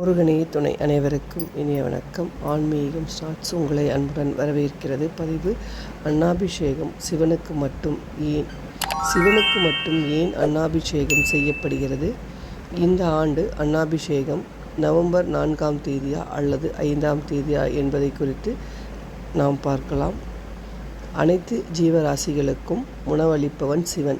முருகனே துணை அனைவருக்கும் இனிய வணக்கம். ஆன்மீகம் ஸ்டார்ட்ஸ் உங்களை அன்புடன் வரவேற்கிறது. பதிவு அன்னாபிஷேகம் சிவனுக்கு மட்டும் ஏன் சிவனுக்கு மட்டும் ஏன் அன்னாபிஷேகம் செய்யப்படுகிறது? இந்த ஆண்டு அன்னாபிஷேகம் நவம்பர் நான்காம் தேதியா அல்லது ஐந்தாம் தேதியா என்பதை குறித்து நாம் பார்க்கலாம். அனைத்து ஜீவராசிகளுக்கும் உணவளிப்பவன் சிவன்.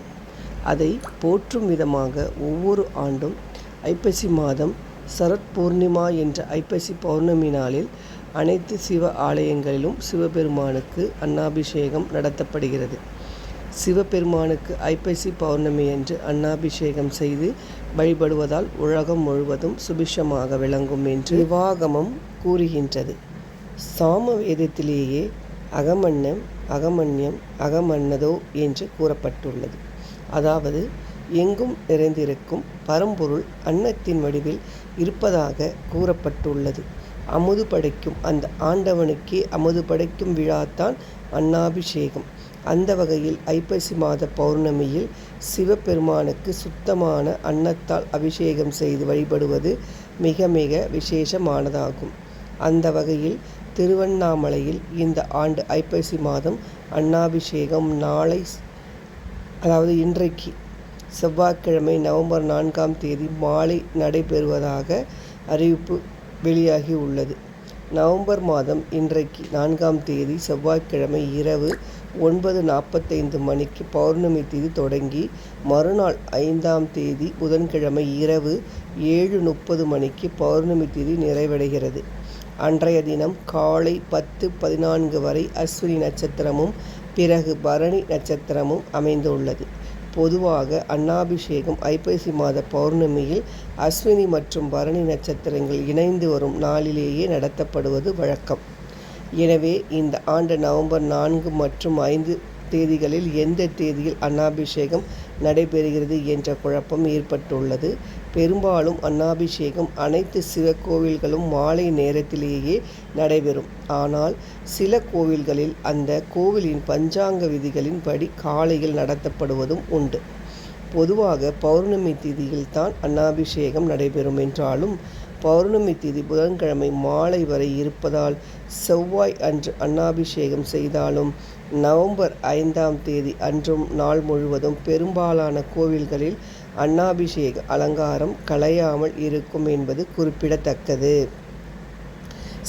அதை போற்றும் விதமாக ஒவ்வொரு ஆண்டும் ஐப்பசி மாதம் சரத் பூர்ணிமா என்ற ஐப்பசி பௌர்ணமி நாளில் அனைத்து சிவ ஆலயங்களிலும் சிவபெருமானுக்கு அன்னாபிஷேகம் நடத்தப்படுகிறது. சிவபெருமானுக்கு ஐப்பசி பௌர்ணமி என்று அன்னாபிஷேகம் செய்து வழிபடுவதால் உலகம் முழுவதும் சுபிஷமாக விளங்கும் என்று விவாகமம் கூறுகின்றது. சாம வேதத்திலேயே அகமன்னம் அகமன்யம் அகமன்னதோ என்று கூறப்பட்டுள்ளது. அதாவது எங்கும் நிறைந்திருக்கும் பரம்பொருள் அன்னத்தின் வடிவில் இருப்பதாக கூறப்பட்டுள்ளது. அமுது படைக்கும் அந்த ஆண்டவனுக்கே அமுது படைக்கும் விழாத்தான் அன்னாபிஷேகம். அந்த வகையில் ஐப்பசி மாத பௌர்ணமியில் சிவபெருமானுக்கு சுத்தமான அன்னத்தால் அபிஷேகம் செய்து வழிபடுவது மிக மிக விசேஷமானதாகும். அந்த வகையில் திருவண்ணாமலையில் இந்த ஆண்டு ஐப்பசி மாதம் அன்னாபிஷேகம் நாளை அதாவது இன்றைக்கு செவ்வாய்க்கிழமை நவம்பர் நான்காம் தேதி மாலை நடைபெறுவதாக அறிவிப்பு வெளியாகி உள்ளது. நவம்பர் மாதம் இன்றைக்கு நான்காம் தேதி செவ்வாய்க்கிழமை இரவு ஒன்பது நாற்பத்தைந்து மணிக்கு பௌர்ணமி தேதி தொடங்கி மறுநாள் ஐந்தாம் தேதி புதன்கிழமை இரவு ஏழு முப்பது மணிக்கு பௌர்ணமி தேதி நிறைவடைகிறது. அன்றைய தினம் காலை பத்து பதினான்கு வரை அஸ்வினி நட்சத்திரமும் பிறகு பரணி நட்சத்திரமும் அமைந்துள்ளது. பொதுவாக அன்னாபிஷேகம் ஐப்பசி மாத பௌர்ணமியில் அஸ்வினி மற்றும் பரணி நட்சத்திரங்கள் இணைந்து வரும் நாளிலேயே நடத்தப்படுவது வழக்கம். எனவே இந்த ஆண்டு நவம்பர் நான்கு மற்றும் ஐந்து தேதிகளில் எந்த தேதியில் அன்னாபிஷேகம் நடைபெறுகிறது என்ற குழப்பம் ஏற்பட்டுள்ளது. பெரும்பாலும் அன்னாபிஷேகம் அனைத்து சிவ கோவில்களும் மாலை நேரத்திலேயே நடைபெறும். ஆனால் சில கோவில்களில் அந்த கோவிலின் பஞ்சாங்க விதிகளின் படி காலையில் நடத்தப்படுவதும் உண்டு. பொதுவாக பௌர்ணமி திதியில் தான் அன்னாபிஷேகம் நடைபெறும் என்றாலும் பௌர்ணமி திதி புதன்கிழமை மாலை வரை இருப்பதால் செவ்வாய் அன்று அன்னாபிஷேகம் செய்தாலும் நவம்பர் ஐந்தாம் தேதி அன்றும் நாள் முழுவதும் பெரும்பாலான கோவில்களில் அன்னாபிஷேக அலங்காரம் கலையாமல் இருக்கும் என்பது குறிப்பிடத்தக்கது.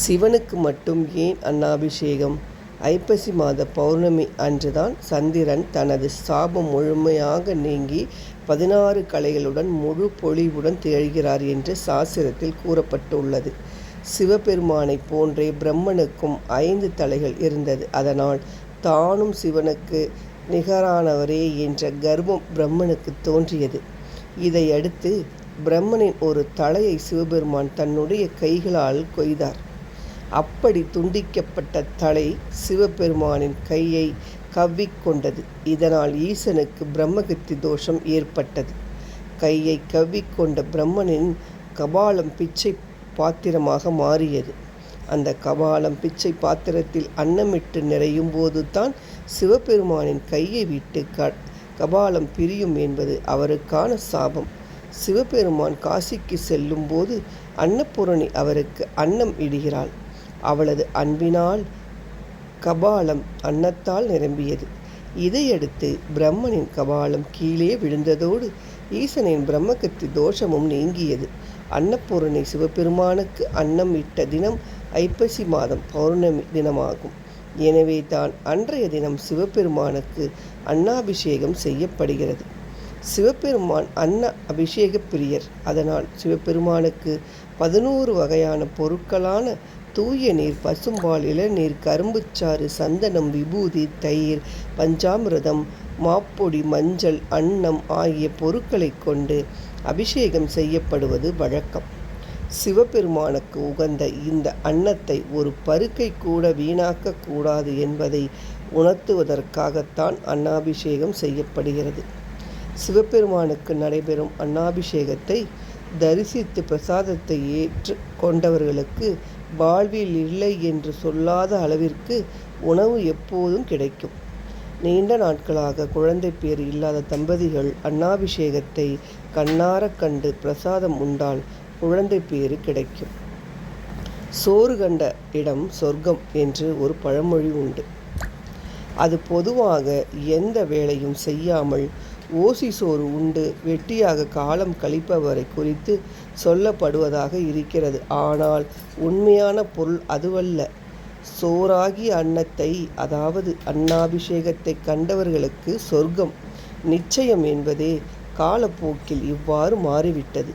சிவனுக்கு மட்டும் ஏன் அன்னாபிஷேகம்? ஐப்பசி மாத பௌர்ணமி அன்றுதான் சந்திரன் தனது சாபம் முழுமையாக நீங்கி பதினாறு கலைகளுடன் முழு பொழிவுடன் திகழ்கிறார் என்று சாஸ்திரத்தில் கூறப்பட்டுள்ளது. சிவபெருமானை போன்றே பிரம்மனுக்கும் ஐந்து தலைகள் இருந்தது. அதனால் தானும் சிவனுக்கு நிகரானவரே என்ற கர்வம் பிரம்மனுக்கு தோன்றியது. இதையடுத்து பிரம்மனின் ஒரு தலையை சிவபெருமான் தன்னுடைய கைகளால் கொய்தார். அப்படி துண்டிக்கப்பட்ட தலை சிவபெருமானின் கையை கவ்விக்கொண்டது. இதனால் ஈசனுக்கு பிரம்மகத்தி தோஷம் ஏற்பட்டது. கையை கவ்விக்கொண்ட பிரம்மனின் கபாலம் பிச்சை பாத்திரமாக மாறியது. அந்த கபாலம் பிச்சை பாத்திரத்தில் அன்னமிட்டு நிறையும் போது தான் சிவபெருமானின் கையை விட்டு க கபாலம் பிரியும் என்பது அவருக்கான சாபம். சிவபெருமான் காசிக்கு செல்லும் போது அன்னபூரணி அவருக்கு அன்னம் இடுகிறாள். அவளது அன்பினால் கபாலம் அன்னத்தால் நிரம்பியது. இதையடுத்து பிரம்மனின் கபாலம் கீழே விழுந்ததோடு ஈசனின் பிரம்மகத்தி தோஷமும் நீங்கியது. அன்னபூரணி சிவபெருமானுக்கு அன்னம் இட்ட தினம் ஐப்பசி மாதம் பௌர்ணமி தினமாகும். எனவே தான் அன்றைய தினம் சிவபெருமானுக்கு அன்னாபிஷேகம் செய்யப்படுகிறது. சிவபெருமான் அன்ன அபிஷேக பிரியர். அதனால் சிவபெருமானுக்கு பதினோரு வகையான பொருட்களான தூய நீர் பசும்பால் இளநீர் கரும்புச்சாறு சந்தனம் விபூதி தயிர் பஞ்சாமிரதம் மாப்பொடி மஞ்சள் அன்னம் ஆகிய பொருட்களை கொண்டு அபிஷேகம் செய்யப்படுவது வழக்கம். சிவபெருமானுக்கு உகந்த இந்த அன்னத்தை ஒரு பருக்கை கூட வீணாக்க கூடாது என்பதை உணர்த்துவதற்காகத்தான் அன்னாபிஷேகம் செய்யப்படுகிறது. சிவபெருமானுக்கு நடைபெறும் அன்னாபிஷேகத்தை தரிசித்து பிரசாதத்தை ஏற்று கொண்டவர்களுக்கு வாழ்வில் இல்லை என்று சொல்லாத அளவிற்கு உணவு எப்போதும் கிடைக்கும். நீண்ட நாட்களாக குழந்தை பேர் இல்லாத தம்பதிகள் அன்னாபிஷேகத்தை கண்ணார கண்டு பிரசாதம் உண்டால் குழந்தை பேறு கிடைக்கும். சோறு கண்ட இடம் சொர்க்கம் என்று ஒரு பழமொழி உண்டு. அது பொதுவாக எந்த வேலையும் செய்யாமல் ஓசி சோறு உண்டு. வெட்டியாக காலம் கழிப்பவரை குறித்து சொல்லப்படுவதாக இருக்கிறது. ஆனால் உண்மையான பொருள் அதுவல்ல. சோறாகி அன்னத்தை அதாவது அன்னாபிஷேகத்தை கண்டவர்களுக்கு சொர்க்கம் நிச்சயம் என்பதே காலப்போக்கில் இவ்வாறு மாறிவிட்டது.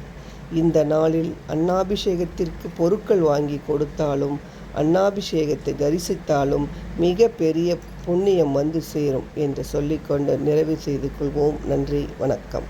இந்த நாளில் அன்னாபிஷேகத்திற்கு பொருட்கள் வாங்கி கொடுத்தாலும் அன்னாபிஷேகத்தை தரிசித்தாலும் மிக பெரிய புண்ணியம் வந்து சேரும் என்று சொல்லிக்கொண்டு நிறைவு செய்து கொள்வோம். நன்றி வணக்கம்.